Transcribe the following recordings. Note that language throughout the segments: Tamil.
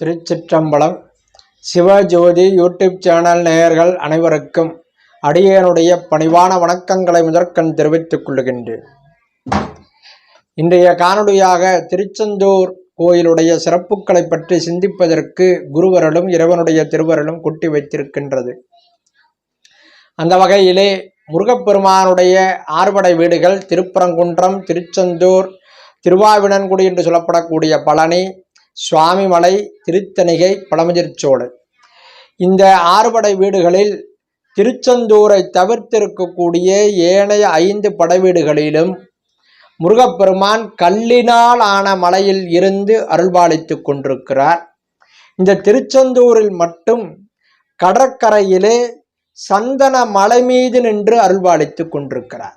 திருச்சிற்றம்பலம் சிவஜோதி யூடியூப் சேனல் நேயர்கள் அனைவருக்கும் அடியனுடைய பணிவான வணக்கங்களை முதற்கண் தெரிவித்துக் கொள்ளுகின்றேன் இன்றைய காணொளியாக திருச்செந்தூர் கோயிலுடைய சிறப்புகளை பற்றி சிந்திப்பதற்கு குருவரலும் இறைவனுடைய திருவரலும் கொட்டி வைத்திருக்கின்றது. அந்த வகையிலே முருகப்பெருமானுடைய ஆறுபடை வீடுகள் திருப்பரங்குன்றம் திருச்செந்தூர் திருவாவினன்குடி என்று சொல்லப்படக்கூடிய பழனி சுவாமிமலை திருத்தணிகை பழமுதிர்ச்சோலை. இந்த ஆறுபடை வீடுகளில் திருச்செந்தூரை தவிர்த்திருக்கக்கூடிய ஏனைய ஐந்து படை வீடுகளிலும் முருகப்பெருமான் கல்லினால் ஆன மலையில் இருந்து அருள்பாலித்துக் கொண்டிருக்கிறார். இந்த திருச்செந்தூரில் மட்டும் கடற்கரையிலே சந்தன மலை மீது நின்று அருள்பாளித்துக் கொண்டிருக்கிறார்.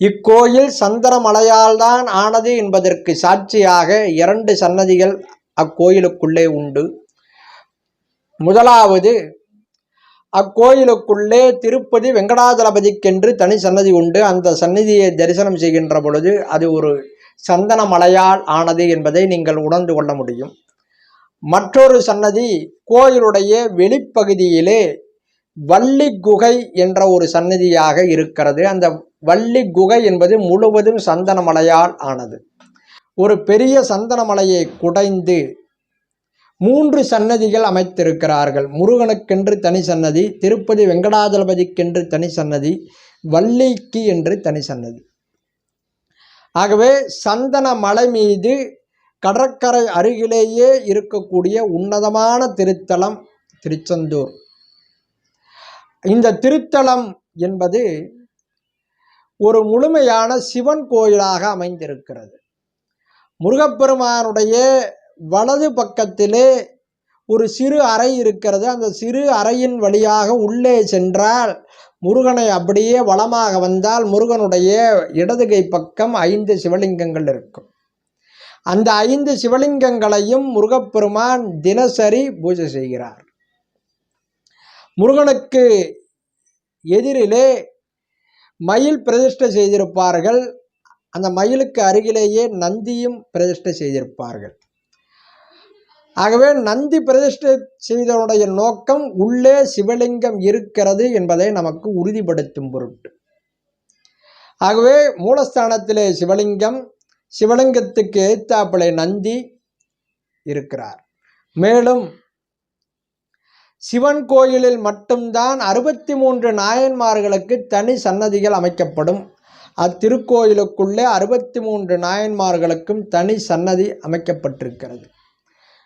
இக்கோயில் சந்தனமலையால் தான் ஆனது என்பதற்கு சாட்சியாக இரண்டு சன்னதிகள் அக்கோயிலுக்குள்ளே உண்டு. முதலாவது அக்கோயிலுக்குள்ளே திருப்பதி வெங்கடாஜலபதிக்கென்று தனி சன்னதி உண்டு. அந்த சன்னதியை தரிசனம் செய்கின்ற பொழுது அது ஒரு சந்தன மலையால் ஆனது என்பதை நீங்கள் உணர்ந்து கொள்ள முடியும். மற்றொரு சன்னதி கோயிலுடைய வெளிப்பகுதியிலே வள்ளி குகை என்ற ஒரு சன்னதியாக இருக்கிறது. அந்த வள்ளி குகை என்பது முழுவதும் சந்தன மலையால் ஆனது. ஒரு பெரிய சந்தன மலையை குடைந்து மூன்று சன்னதிகள் அமைத்திருக்கிறார்கள். முருகனுக்கென்று தனி சன்னதி திருப்பதி வெங்கடாஜலபதிக்கென்று தனி சன்னதி வள்ளிக்கு என்று தனி சன்னதி ஆகவே சந்தன மலை மீது கடற்கரை அருகிலேயே இருக்கக்கூடிய உன்னதமான திருத்தலம் திருச்செந்தூர். இந்த திருத்தலம் என்பது ஒரு முழுமையான சிவன் கோயிலாக அமைந்திருக்கிறது. முருகப்பெருமானுடைய வலது பக்கத்திலே ஒரு சிறு அறை இருக்கிறது. அந்த சிறு அறையின் வழியாக உள்ளே சென்றால் முருகனை அப்படியே வளமாக வந்தால் முருகனுடைய இடதுகை பக்கம் ஐந்து சிவலிங்கங்கள் இருக்கும். அந்த ஐந்து சிவலிங்கங்களையும் முருகப்பெருமான் தினசரி பூஜை செய்கிறார். முருகனுக்கு எதிரிலே மயில் பிரதிஷ்டை செய்திருப்பார்கள். அந்த மயிலுக்கு அருகிலேயே நந்தியும் பிரதிஷ்டை செய்திருப்பார்கள். ஆகவே நந்தி பிரதிஷ்டை செய்தனுடைய நோக்கம் உள்ளே சிவலிங்கம் இருக்கிறது என்பதை நமக்கு உறுதிப்படுத்தும் பொருட்டு. ஆகவே மூலஸ்தானத்திலே சிவலிங்கம் சிவலிங்கத்துக்கு எதிர்த்தாப்பிலே நந்தி இருக்கிறார். மேலும் சிவன் கோயிலில் மட்டும்தான் அறுபத்தி மூன்று நாயன்மார்களுக்கு தனி சன்னதிகள் அமைக்கப்படும். அத்திருக்கோயிலுக்குள்ளே அறுபத்தி மூன்று நாயன்மார்களுக்கும் தனி சன்னதி அமைக்கப்பட்டிருக்கிறது.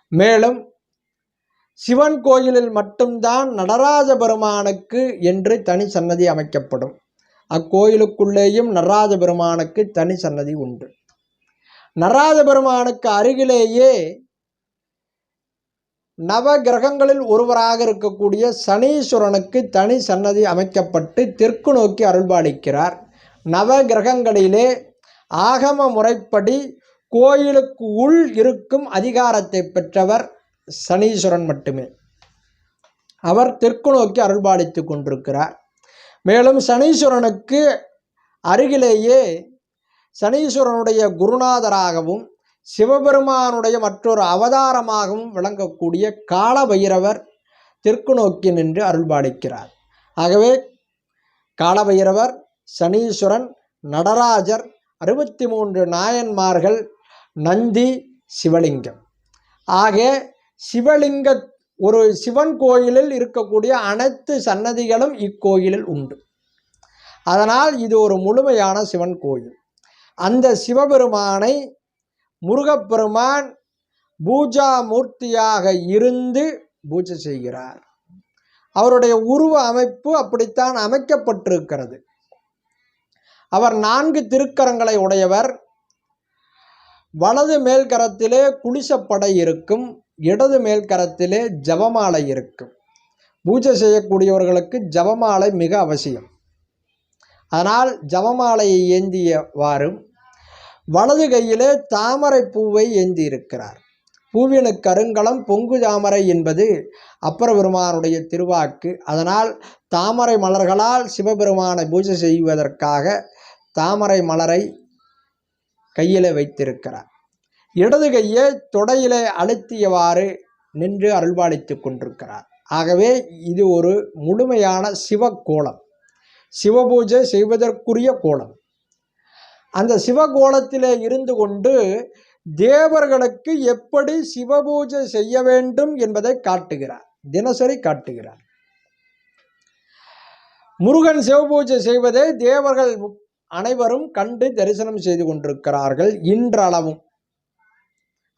மேலும் சிவன் கோயிலில் மட்டும்தான் நடராஜ பெருமானுக்கு என்று தனி சன்னதி அமைக்கப்படும். அக்கோயிலுக்குள்ளேயும் நடராஜ பெருமானுக்கு தனி சன்னதி உண்டு. நடராஜ பெருமானுக்கு அருகிலேயே நவ கிரகங்களில் ஒருவராக இருக்கக்கூடிய சனீஸ்வரனுக்கு தனி சன்னதி அமைக்கப்பட்டு தெற்கு நோக்கி அருள்பாலிக்கிறார். நவ கிரகங்களிலே ஆகம முறைப்படி கோயிலுக்கு உள் இருக்கும் அதிகாரத்தை பெற்றவர் சனீஸ்வரன் மட்டுமே. அவர் தெற்கு நோக்கி அருள்பாலித்து கொண்டிருக்கிறார். மேலும் சனீஸ்வரனுக்கு அருகிலேயே சனீஸ்வரனுடைய குருநாதராகவும் சிவபெருமானுடைய மற்றொரு அவதாரமாகவும் விளங்கக்கூடிய கால பைரவர் தெற்கு நோக்கி நின்று அருள்பாலிக்கிறார். ஆகவே காலபைரவர் சனீஸ்வரன் நடராஜர் அறுபத்தி மூன்று நாயன்மார்கள் நந்தி சிவலிங்கம். ஆக சிவலிங்க ஒரு சிவன் கோயிலில் இருக்கக்கூடிய அனைத்து சன்னதிகளும் இக்கோயிலில் உண்டு. அதனால் இது ஒரு முழுமையான சிவன் கோயில். அந்த சிவபெருமானை முருகப்பெருமான் பூஜா மூர்த்தியாக இருந்து பூஜை செய்கிறார். அவருடைய உருவ அமைப்பு அப்படித்தான் அமைக்கப்பட்டிருக்கிறது. அவர் நான்கு திருக்கரங்களை உடையவர். வலது மேல் கரத்திலே குளிசப்படை இருக்கும். இடது மேல் கரத்திலே ஜபமாலை இருக்கும். பூஜை செய்யக்கூடியவர்களுக்கு ஜபமாலை மிக அவசியம். அதனால் ஜபமாலையை ஏந்தியவாறும் வலது கையிலே தாமரை பூவை ஏந்தி இருக்கிறார் பூவினு கருங்கலம் பொங்கு தாமரை என்பது அப்பர பெருமானுடைய திருவாக்கு. அதனால் தாமரை மலர்களால் சிவபெருமானை பூஜை செய்வதற்காக தாமரை மலரை கையில் வைத்திருக்கிறார். இடது கையை தொடையிலே அழுத்தியவாறு நின்று அருள்பாலித்து கொண்டிருக்கிறார். ஆகவே இது ஒரு முழுமையான சிவக்கோலம். சிவபூஜை செய்வதற்குரிய கோலம். அந்த சிவகோலத்திலே இருந்து கொண்டு தேவர்களுக்கு எப்படி சிவபூஜை செய்ய வேண்டும் என்பதை காட்டுகிறார். தினசரி காட்டுகிறார். முருகன் சிவபூஜை செய்வதை தேவர்கள் அனைவரும் கண்டு தரிசனம் செய்து கொண்டிருக்கிறார்கள் இன்றளவும்.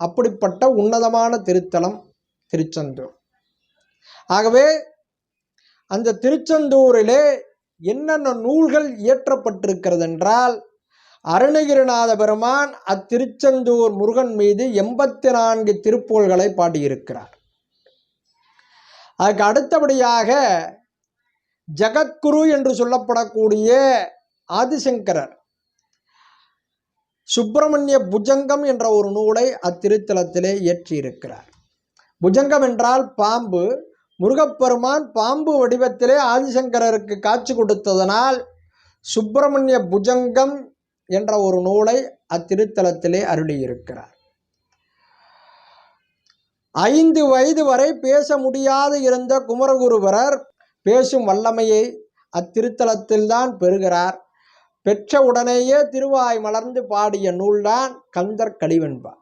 அப்படிப்பட்ட உன்னதமான திருத்தலம் திருச்செந்தூர். ஆகவே அந்த திருச்செந்தூரிலே என்னென்ன நூல்கள் இயற்றப்பட்டிருக்கிறது என்றால் அருணகிரிநாத பெருமான் அத்திருச்செந்தூர் முருகன் மீது எண்பத்தி நான்கு திருப்போல்களை பாடியிருக்கிறார். அதுக்கு அடுத்தபடியாக ஜகத்குரு என்று சொல்லப்படக்கூடிய ஆதிசங்கரர் சுப்பிரமணிய புஜங்கம் என்ற ஒரு நூலை அத்திருத்தலத்திலே இயற்றியிருக்கிறார். புஜங்கம் என்றால் பாம்பு. முருகப்பெருமான் பாம்பு வடிவத்திலே ஆதிசங்கரருக்கு காட்சி கொடுத்ததனால் சுப்பிரமணிய புஜங்கம் என்ற ஒரு நூலை அத்திருத்தலத்திலே அருளியிருக்கிறார். ஐந்து வயது வரை பேச முடியாது இருந்த குமரகுருவரர் பேசும் வல்லமையை அத்திருத்தலத்தில்தான் பெறுகிறார். பெற்ற உடனேயே திருவாய் மலர்ந்து பாடிய நூல்தான் கந்தர் கலிவெண்பா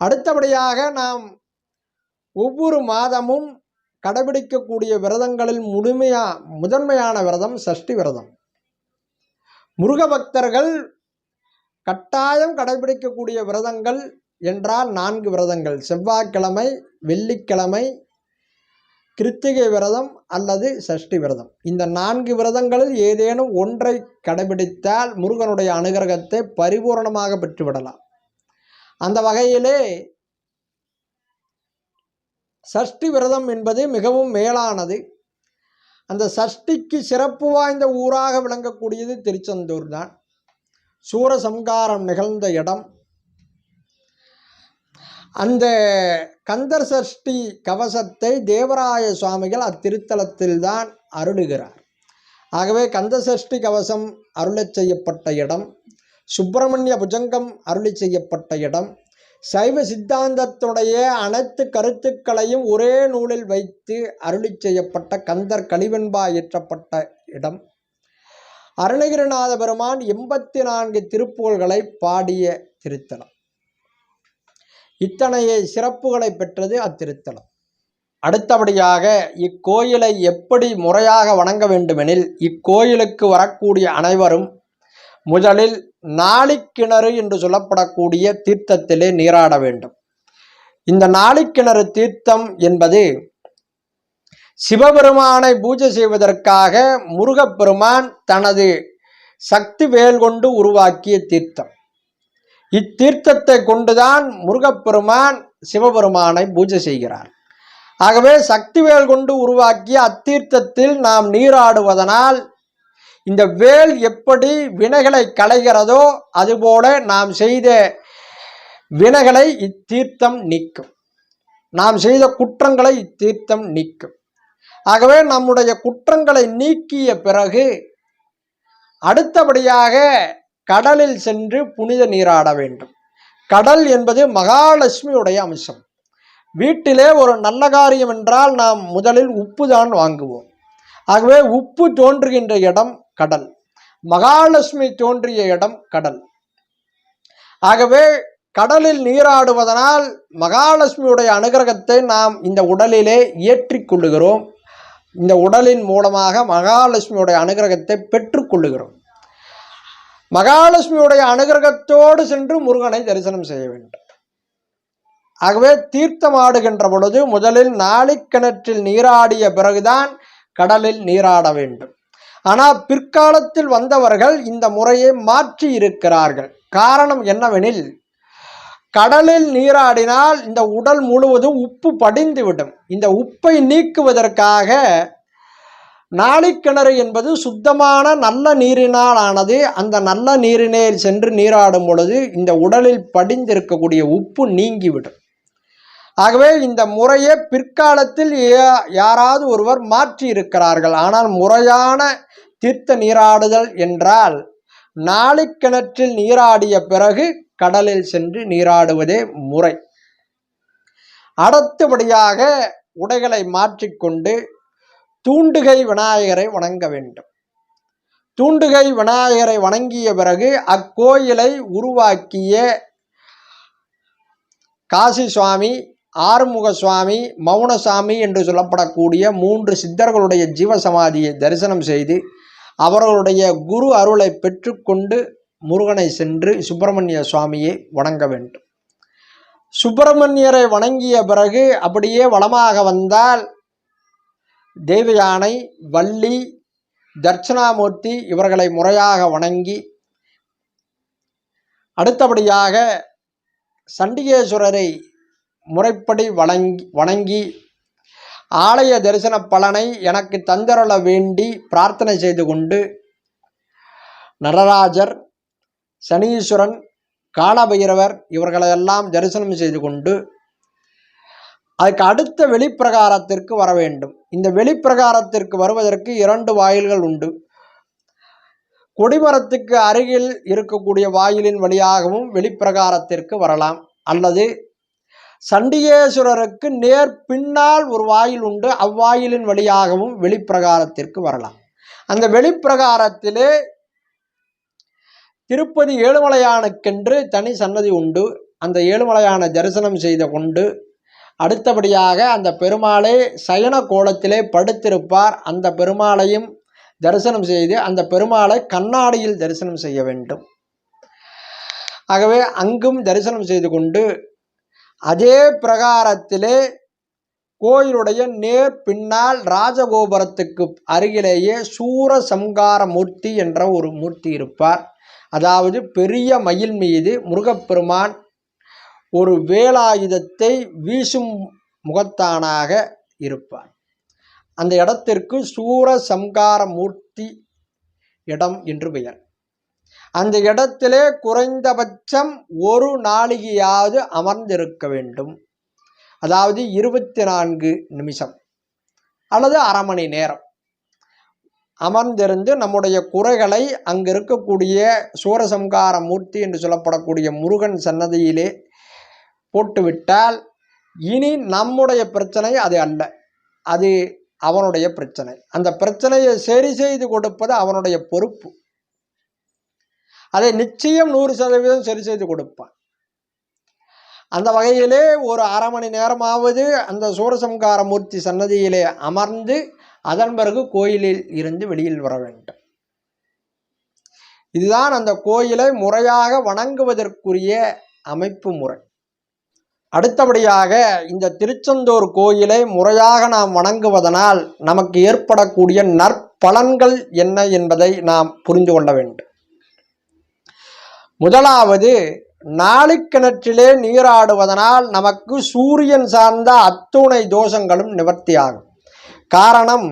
அடுத்தபடியாக நாம் ஒவ்வொரு மாதமும் கடைபிடிக்கக்கூடிய விரதங்களில் முழுமையா முதன்மையான விரதம் சஷ்டி விரதம். முருக பக்தர்கள் கட்டாயம் கடைபிடிக்கக்கூடிய விரதங்கள் என்றால் நான்கு விரதங்கள். செவ்வாய்க்கிழமை வெள்ளிக்கிழமை கிருத்திகை விரதம் அல்லது சஷ்டி விரதம். இந்த நான்கு விரதங்களில் ஏதேனும் ஒன்றை கடைபிடித்தால் முருகனுடைய அனுகிரகத்தை பரிபூரணமாக பெற்றுவிடலாம். அந்த வகையிலே சஷ்டி விரதம் என்பது மிகவும் மேலானது. அந்த சஷ்டிக்கு சிறப்பு வாய்ந்த ஊராக விளங்கக்கூடியது திருச்செந்தூர் தான். சூரசம்காரம் நிகழ்ந்த இடம். அந்த கந்தர் சஷ்டி கவசத்தை தேவராய சுவாமிகள் அத்திருத்தலத்தில் தான் அருளுகிறார். ஆகவே கந்த சஷ்டி கவசம் அருளச் செய்யப்பட்ட இடம். சுப்பிரமணிய புஜங்கம் அருளி செய்யப்பட்ட இடம். சைவ சித்தாந்தத்துடைய அனைத்து கருத்துக்களையும் ஒரே நூலில் வைத்து அருளி செய்யப்பட்ட கந்தர் கலிவெண்பா இயற்றப்பட்ட இடம். அருணகிரிநாத பெருமான் எண்பத்தி நான்கு திருப்புகள்களை பாடிய திருத்தலம். இத்தனைய சிறப்புகளை பெற்றது அத்திருத்தலம். அடுத்தபடியாக இக்கோயிலை எப்படி முறையாக வணங்க வேண்டுமெனில் இக்கோயிலுக்கு வரக்கூடிய அனைவரும் முதலில் நாளிக்கிணறு என்று சொல்லப்படக்கூடிய தீர்த்தத்திலே நீராட வேண்டும். இந்த நாளிக்கிணறு தீர்த்தம் என்பது சிவபெருமானை பூஜை செய்வதற்காக முருகப்பெருமான் தனது சக்தி வேல் கொண்டு உருவாக்கிய தீர்த்தம். இத்தீர்த்தத்தை கொண்டுதான் முருகப்பெருமான் சிவபெருமானை பூஜை செய்கிறார். ஆகவே சக்திவேல் கொண்டு உருவாக்கிய அத்தீர்த்தத்தில் நாம் நீராடுவதனால் இந்த வேல் எப்படி வினைகளை களைகிறதோ அதுபோல நாம் செய்த வினைகளை இத்தீர்த்தம் நீக்கும். நாம் செய்த குற்றங்களை இத்தீர்த்தம் நீக்கும். ஆகவே நம்முடைய குற்றங்களை நீக்கிய பிறகு அடுத்தபடியாக கடலில் சென்று புனித நீராட வேண்டும். கடல் என்பது மகாலட்சுமியுடைய அம்சம். வீட்டிலே ஒரு நல்ல காரியம் என்றால் நாம் முதலில் உப்பு தான் வாங்குவோம். ஆகவே உப்பு தோன்றுகின்ற இடம் கடல். மகாலட்சுமி தோன்றிய இடம் கடல். ஆகவே கடலில் நீராடுவதனால் மகாலட்சுமியுடைய அனுகிரகத்தை நாம் இந்த உடலிலே ஏற்றிக்கொள்ளுகிறோம் இந்த உடலின் மூலமாக மகாலட்சுமியுடைய அனுகிரகத்தை பெற்றுக்கொள்ளுகிறோம் மகாலட்சுமியுடைய அனுகிரகத்தோடு சென்று முருகனை தரிசனம் செய்ய வேண்டும். ஆகவே தீர்த்தமாடுகின்ற பொழுது முதலில் நாளிக்கிணற்றில் நீராடிய பிறகுதான் கடலில் நீராட வேண்டும். ஆனால் பிற்காலத்தில் வந்தவர்கள் இந்த முறையை மாற்றி இருக்கிறார்கள். காரணம் என்னவெனில் கடலில் நீராடினால் இந்த உடல் முழுவதும் உப்பு படிந்துவிடும். இந்த உப்பை நீக்குவதற்காக நாளிக்கிணறு என்பது சுத்தமான நல்ல நீரினால் ஆனது அந்த நல்ல நீரினேல் சென்று நீராடும் பொழுது இந்த உடலில் படிந்திருக்கக்கூடிய உப்பு நீங்கிவிடும். ஆகவே இந்த முறையை பிற்காலத்தில் யாராவது ஒருவர் மாற்றி இருக்கிறார்கள் ஆனால் முறையான தீர்த்த நீராடுதல் என்றால் நாளிக்கிணற்றில் நீராடிய பிறகு கடலில் சென்று நீராடுவதே முறை. அடுத்தபடியாக உடைகளை மாற்றிக்கொண்டு தூண்டுகை விநாயகரை வணங்க வேண்டும். தூண்டுகை விநாயகரை வணங்கிய பிறகு அக்கோயிலை உருவாக்கிய காசி சுவாமி ஆறுமுக சுவாமி மௌனசாமி என்று சொல்லப்படக்கூடிய மூன்று சித்தர்களுடைய ஜீவசமாதியை தரிசனம் செய்து அவர்களுடைய குரு அருளை பெற்றுக்கொண்டு முருகனை சென்று சுப்பிரமணிய சுவாமியை வணங்க வேண்டும். சுப்பிரமணியரை வணங்கிய பிறகு அப்படியே வளமாக வந்தால் தேவயானை வள்ளி தட்சிணாமூர்த்தி இவர்களை முறையாக வணங்கி அடுத்தபடியாக சண்டிகேஸ்வரரை முறைப்படி வணங்கி வணங்கி ஆலய தரிசன பலனை எனக்கு தந்தரள வேண்டி பிரார்த்தனை செய்து கொண்டு நடராஜர் சனீஸ்வரன் காலபைரவர் இவர்களையெல்லாம் தரிசனம் செய்து கொண்டு அதுக்கு அடுத்த வெளிப்பிரகாரத்திற்கு வர வேண்டும். இந்த வெளிப்பிரகாரத்திற்கு வருவதற்கு இரண்டு வாயில்கள் உண்டு. கொடிமரத்துக்கு அருகில் இருக்கக்கூடிய வாயிலின் வழியாகவும் வெளிப்பிரகாரத்திற்கு வரலாம். அல்லது சண்டிகேஸ்வரருக்கு நேர் பின்னால் ஒரு வாயில் உண்டு. அவ்வாயிலின் வழியாகவும் வெளிப்பிரகாரத்திற்கு வரலாம். அந்த வெளிப்பிரகாரத்திலே திருப்பதி ஏழுமலையானுக்கென்று தனி சன்னதி உண்டு. அந்த ஏழுமலையான தரிசனம் செய்து கொண்டு அடுத்தபடியாக அந்த பெருமாளே சயன கோலத்திலே படுத்திருப்பார். அந்த பெருமாளையும் தரிசனம் செய்து அந்த பெருமாளை கண்ணாடியில் தரிசனம் செய்ய வேண்டும். ஆகவே அங்கும் தரிசனம் செய்து கொண்டு அதே பிரகாரத்திலே கோயிலுடைய நேர் பின்னால் ராஜகோபுரத்துக்கு அருகிலேயே சூரசம்கார மூர்த்தி என்ற ஒரு மூர்த்தி இருப்பார். அதாவது பெரிய மயில் மீது முருகப்பெருமான் ஒரு வேலாயுதத்தை வீசும் முகத்தானாக இருப்பார். அந்த இடத்திற்கு சூரசம்கார மூர்த்தி இடம் என்று பெயர். அந்த இடத்திலே குறைந்தபட்சம் ஒரு நாளிகையாவது அமர்ந்திருக்க வேண்டும். அதாவது இருபத்தி நான்கு நிமிஷம் அல்லது அரை மணி நேரம். அமர்ந்திருந்து நம்முடைய குறைகளை அங்கு இருக்கக்கூடிய சூரசம்கார மூர்த்தி என்று சொல்லப்படக்கூடிய முருகன் சன்னதியிலே போட்டுவிட்டால் இனி நம்முடைய பிரச்சனை அது அல்ல. அது அவனுடைய பிரச்சனை. அந்த பிரச்சனையை சரி செய்து கொடுப்பது அவனுடைய பொறுப்பு. அதை நிச்சயம் நூறு சதவீதம் சரி செய்து கொடுப்பான். அந்த வகையிலே ஒரு அரை மணி நேரமாவது அந்த சூரசம்கார மூர்த்தி சன்னதியிலே அமர்ந்து அதன் பிறகு கோயிலில் இருந்து வெளியில் வர வேண்டும். இதுதான் அந்த கோயிலை முறையாக வணங்குவதற்குரிய அமைப்பு முறை. அடுத்தபடியாக இந்த திருச்செந்தூர் கோயிலை முறையாக நாம் வணங்குவதனால் நமக்கு ஏற்படக்கூடிய நற்பலன்கள் என்ன என்பதை நாம் புரிந்து கொள்ள வேண்டும். முதலாவது நாளுக்கிணற்றிலே நீராடுவதனால் நமக்கு சூரியன் சார்ந்த அத்துணை தோஷங்களும் நிவர்த்தியாகும். காரணம்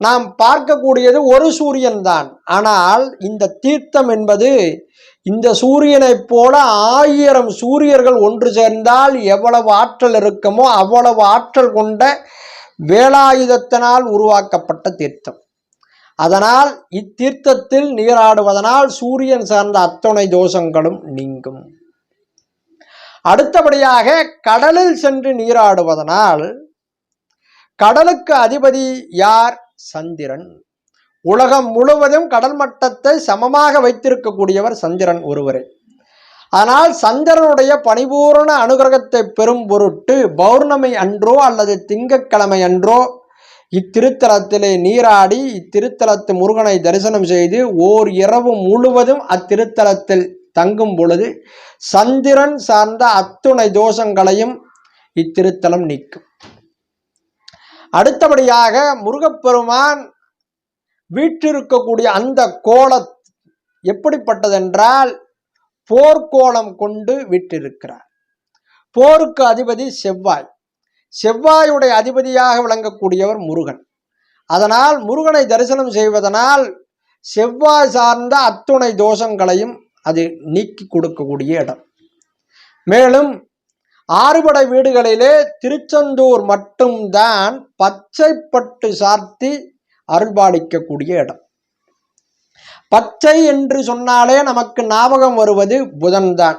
நாம் பார்க்கக்கூடியது ஒரு சூரியன் தான். ஆனால் இந்த தீர்த்தம் என்பது இந்த சூரியனைப் போல ஆயிரம் சூரியர்கள் ஒன்று சேர்ந்தால் எவ்வளவு ஆற்றல் இருக்குமோ அவ்வளவு ஆற்றல் கொண்ட வேலாயுதத்தினால் உருவாக்கப்பட்ட தீர்த்தம். அதனால் இத்தீர்த்தத்தில் நீராடுவதனால் சூரியன் சார்ந்த அத்துணை தோஷங்களும் நீங்கும். அடுத்தபடியாக கடலில் சென்று நீராடுவதனால் கடலுக்கு அதிபதி யார்? சந்திரன். உலகம் முழுவதும் கடல் மட்டத்தை சமமாக வைத்திருக்கக்கூடியவர் சந்திரன் ஒருவரே. ஆனால் சந்திரனுடைய பணிபூரண அனுகிரகத்தை பெறும் பொருட்டு பௌர்ணமி அன்றோ அல்லது திங்கக்கிழமை அன்றோ இத்திருத்தலத்திலே நீராடி இத்திருத்தலத்து முருகனை தரிசனம் செய்து ஓர் இரவு முழுவதும் அத்திருத்தலத்தில் தங்கும் பொழுது சந்திரன் சார்ந்த அத்துணை தோஷங்களையும் இத்திருத்தலம் நீக்கும். அடுத்தபடியாக முருகப்பெருமான் வீற்றிருக்கக்கூடிய அந்த கோல எப்படிப்பட்டதென்றால் போர்க்கோளம் கொண்டு வீற்றிருக்கிறார். போருக்கு அதிபதி செவ்வாய். செவ்வாயுடைய அதிபதியாக விளங்கக்கூடியவர் முருகன். அதனால் முருகனை தரிசனம் செய்வதனால் செவ்வாய் சார்ந்த அத்துணை தோஷங்களையும் அது நீக்கி கொடுக்கக்கூடிய இடம். மேலும் ஆறுபடை வீடுகளிலே திருச்செந்தூர் மட்டும்தான் பச்சைப்பட்டு சார்த்தி அருள்பாலிக்கக்கூடிய இடம். பச்சை என்று சொன்னாலே நமக்கு ஞாபகம் வருவது புதன்தான்.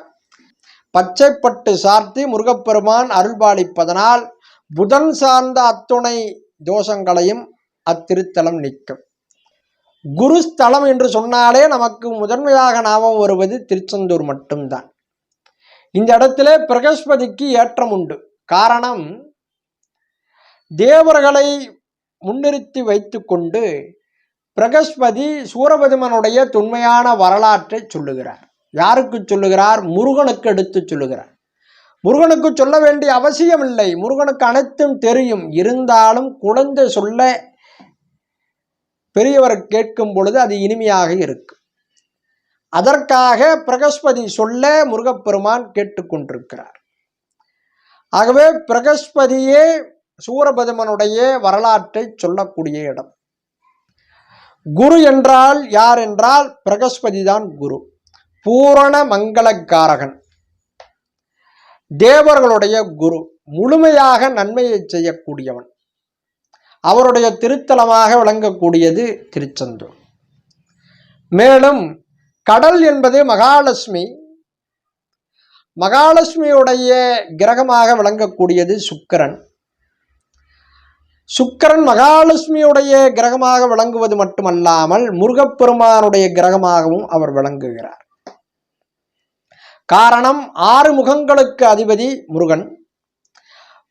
பச்சைப்பட்டு சார்த்தி முருகப்பெருமான் அருள்பாலிப்பதனால் புதன் சார்ந்த அத்துணை தோஷங்களையும் அத்திருத்தலம் நிற்கும் குரு ஸ்தலம் என்று சொன்னாலே நமக்கு முதன்மையாக ஞாபகம் வருவது திருச்செந்தூர் மட்டும்தான். இந்த இடத்துல பிரகஸ்பதிக்கு ஏற்றம் உண்டு. காரணம் தேவர்களை முன்னிறுத்தி வைத்துக்கொண்டு பிரகஸ்பதி சூரபதுமனுடைய தொன்மையான வரலாற்றை சொல்லுகிறார். யாருக்கு சொல்லுகிறார்? முருகனுக்கு எடுத்து சொல்லுகிறார். முருகனுக்கு சொல்ல வேண்டிய அவசியம் இல்லை முருகனுக்கு அனைத்தும் தெரியும். இருந்தாலும் குழந்தை சொல்ல பெரியவர் கேட்கும் பொழுது அது இனிமையாக இருக்கும் அதற்காக பிரகஸ்பதி சொல்ல முருகப்பெருமான் கேட்டுக்கொண்டிருக்கிறார் ஆகவே பிரகஸ்பதியே சூரபதுமனுடைய வரலாற்றை சொல்லக்கூடிய இடம். குரு என்றால் யார் என்றால் பிரகஸ்பதி தான் குரு. பூரண மங்களக்காரகன். தேவர்களுடைய குரு முழுமையாக நன்மையை செய்யக்கூடியவன். அவருடைய திருத்தலமாக விளங்கக்கூடியது திருச்செந்தூர். மேலும் கடல் என்பது மகாலட்சுமி. மகாலட்சுமியுடைய கிரகமாக விளங்கக்கூடியது சுக்கிரன். சுக்கிரன் மகாலட்சுமியுடைய கிரகமாக விளங்குவது மட்டுமல்லாமல் முருகப்பெருமானுடைய கிரகமாகவும் அவர் விளங்குகிறார். காரணம் ஆறு முகங்களுக்கு அதிபதி முருகன்.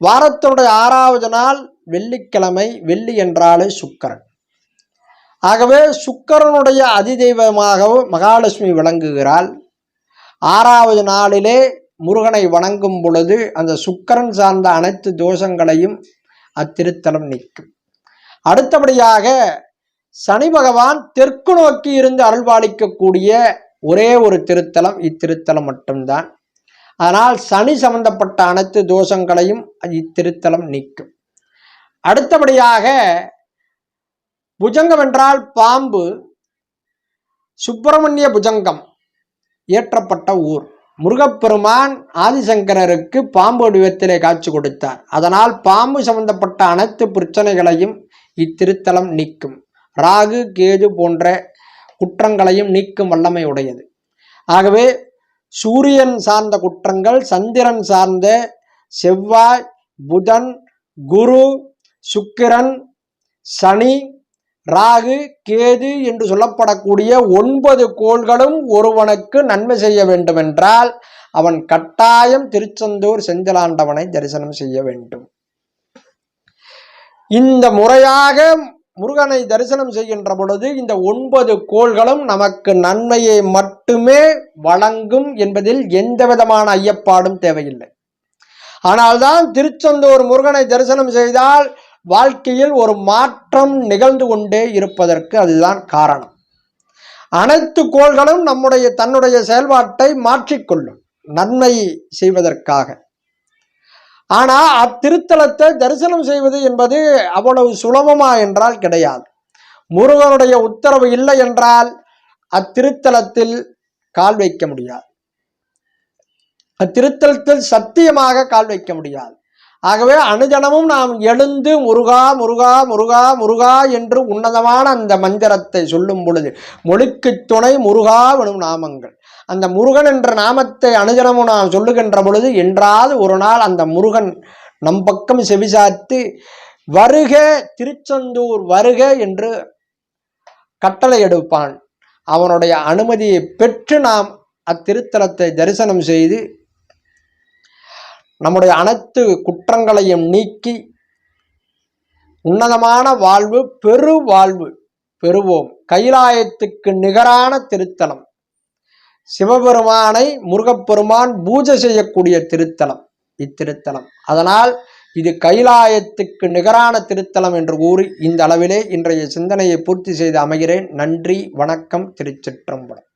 வாரத்தினுடைய ஆறாவது நாள் வெள்ளிக்கிழமை வெள்ளி என்றாலே சுக்கரன். ஆகவே சுக்கரனுடைய அதிதெய்வமாகவும் மகாலட்சுமி விளங்குகிறாள். ஆறாவது நாளிலே முருகனை வணங்கும் பொழுது அந்த சுக்கரன் சார்ந்த அனைத்து தோஷங்களையும் அத்திருத்தலம் நிற்கும் அடுத்தபடியாக சனி பகவான் தெற்கு நோக்கி இருந்து அருள்பாலிக்கக்கூடிய ஒரே ஒரு திருத்தலம் இத்திருத்தலம் மட்டும்தான். அதனால் சனி சம்பந்தப்பட்ட அனைத்து தோஷங்களையும் இத்திருத்தலம் நீக்கும். அடுத்தபடியாக புஜங்கம் என்றால் பாம்பு சுப்பிரமணிய புஜங்கம் ஏற்றப்பட்ட ஊர். முருகப்பெருமான் ஆதிசங்கரருக்கு பாம்பு வடிவத்திலே காட்சி கொடுத்தார். அதனால் பாம்பு சம்பந்தப்பட்ட அனைத்து பிரச்சனைகளையும் இத்திருத்தலம் நீக்கும். ராகு கேது போன்ற குற்றங்களையும் நீக்கும் வல்லமை உடையது ஆகவே சூரியன் சார்ந்த குற்றங்கள் சந்திரன் சார்ந்த செவ்வாய் புதன் குரு சுக்கிரன் சனி ராகு கேது என்று சொல்லப்படக்கூடிய ஒன்பது கோள்களும் ஒருவனுக்கு நன்மை செய்ய வேண்டுமென்றால் அவன் கட்டாயம் திருச்செந்தூர் செந்திலாண்டவனை தரிசனம் செய்ய வேண்டும். இந்த முறையாக முருகனை தரிசனம் செய்கின்ற பொழுது இந்த ஒன்பது கோள்களும் நமக்கு நன்மையை மட்டுமே வழங்கும் என்பதில் எந்த விதமான ஐயப்பாடும் தேவையில்லை. ஆனால்தான் திருச்செந்தூர் முருகனை தரிசனம் செய்தால் வாழ்க்கையில் ஒரு மாற்றம் நிகழ்ந்து கொண்டே இருப்பதற்கு அதுதான் காரணம். அனைத்து கோள்களும் நம்முடைய தன்னுடைய செயல்பாட்டை மாற்றிக்கொள்ளும் நன்மை செய்வதற்காக. ஆனால் அத்திருத்தலத்தை தரிசனம் செய்வது என்பது அவ்வளவு சுலபமா என்றால் கிடையாது. முருகனுடைய உத்தரவு இல்லை என்றால் அத்திருத்தலத்தில் கால் வைக்க முடியாது. அத்திருத்தலத்தில் சத்தியமாக கால் வைக்க முடியாது. ஆகவே அனுஜனமும் நாம் எழுந்து முருகா முருகா முருகா முருகா என்று உன்னதமான அந்த மந்திரத்தை சொல்லும் பொழுது மொழிக்கு துணை முருகா எனும் நாமங்கள். அந்த முருகன் என்ற நாமத்தை அனுஜனமும் நாம் சொல்லுகின்ற பொழுது என்றாவது ஒரு நாள் அந்த முருகன் நம் பக்கம் செவிசாத்து வருக திருச்செந்தூர் வருக என்று கட்டளை எடுப்பான். அவனுடைய அனுமதியை பெற்று நாம் அத்திருத்தலத்தை தரிசனம் செய்து நம்முடைய அனைத்து குற்றங்களையும் நீக்கி உன்னதமான வாழ்வு பெரு வாழ்வு பெறுவோம். கைலாயத்துக்கு நிகரான திருத்தலம். சிவபெருமானை முருகப்பெருமான் பூஜை செய்யக்கூடிய திருத்தலம். இத்திருத்தலம். அதனால் இது கைலாயத்துக்கு நிகரான திருத்தலம் என்று கூறி இந்த அளவிலே இன்றைய சிந்தனையை பூர்த்தி செய்து அமைகிறேன். நன்றி வணக்கம் திருச்சிற்றம்பலம்.